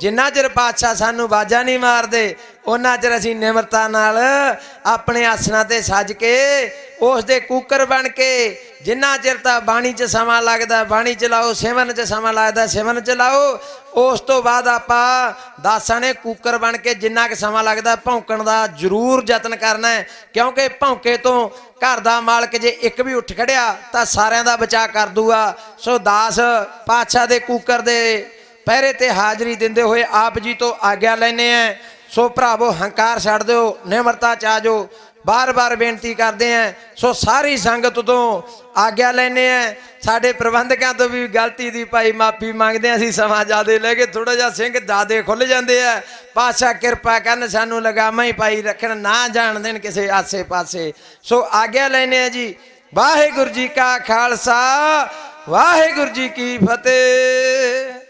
ਜਿੰਨਾ ਚਿਰ ਪਾਤਸ਼ਾਹ ਸਾਨੂੰ ਬਾਜਾ ਨਹੀਂ ਮਾਰਦੇ ਉਹਨਾਂ ਚਿਰ ਅਸੀਂ ਨਿਮਰਤਾ ਨਾਲ ਆਪਣੇ ਆਸਣਾਂ ਤੇ ਸੱਜ ਕੇ ਉਸ ਦੇ ਕੂਕਰ ਬਣ ਕੇ ਜਿੰਨਾ ਚਿਰ ਤਾਂ ਬਾਣੀ 'ਚ ਸਮਾਂ ਲੱਗਦਾ, ਬਾਣੀ ਚਲਾਓ ਸਿਮਰਨ 'ਚ ਸਮਾਂ ਲੱਗਦਾ, ਸਿਮਰਨ ਚਲਾਓ ਉਸ ਤੋਂ ਬਾਅਦ ਆਪਾਂ ਦਾਸਾਂ ਨੇ ਕੂਕਰ ਬਣ ਕੇ ਜਿੰਨਾ ਕਿ ਸਮਾਂ ਲੱਗਦਾ ਭੌਂਕਣ ਦਾ ਜ਼ਰੂਰ ਯਤਨ ਕਰਨਾ ਹੈ। ਕਿਉਂਕਿ ਭੌਂਕੇ ਤੋਂ ਘਰ ਦਾ ਮਾਲਕ ਜੇ ਇੱਕ ਵੀ ਉੱਠ ਖੜਿਆ ਤਾਂ ਸਾਰਿਆਂ ਦਾ ਬਚਾਅ ਕਰ ਦੂਗਾ। ਸੋ ਦਾਸ ਪਾਤਸ਼ਾਹ ਦੇ ਕੂਕਰ ਦੇ ਪਹਿਰੇ ਤੇ ਹਾਜ਼ਰੀ ਦਿੰਦੇ ਹੋਏ ਆਪ ਜੀ ਤੋਂ ਆਗਿਆ ਲੈਨੇ ਆ। ਸੋ ਭਰਾਵੋ, ਹੰਕਾਰ ਛੱਡ ਦਿਓ, ਨਿਮਰਤਾ ਚ ਆ ਜਾਓ। ਬਾਰ-ਬਾਰ ਬੇਨਤੀ ਕਰਦੇ ਆ। ਸੋ ਸਾਰੀ ਸੰਗਤ ਤੋਂ ਆਗਿਆ ਲੈਨੇ ਆ। ਸਾਡੇ ਪ੍ਰਬੰਧਕਾਂ ਤੋਂ ਵੀ ਗਲਤੀ ਦੀ ਭਾਈ ਮਾਫੀ ਮੰਗਦੇ ਆ। ਅਸੀਂ ਸਮਾਂ ਜਿਆਦੇ ਲੈ ਕੇ ਥੋੜਾ ਜਿਹਾ ਸਿੰਘ ਜਿਆਦੇ ਖੁੱਲ ਜਾਂਦੇ ਆ। ਪਾਸ਼ਾ ਕਿਰਪਾ ਕਰਨ ਸਾਨੂੰ ਲਗਾਮਾਂ ਹੀ ਪਾਈ ਰੱਖਣ, ਨਾ ਜਾਣ ਦੇਣ ਕਿਸੇ ਆਸੇ-ਪਾਸੇ। ਸੋ ਆਗਿਆ ਲੈਨੇ ਆ ਜੀ। ਵਾਹਿਗੁਰੂ ਜੀ ਕਾ ਖਾਲਸਾ, ਵਾਹਿਗੁਰੂ ਜੀ ਕੀ ਫਤਿਹ।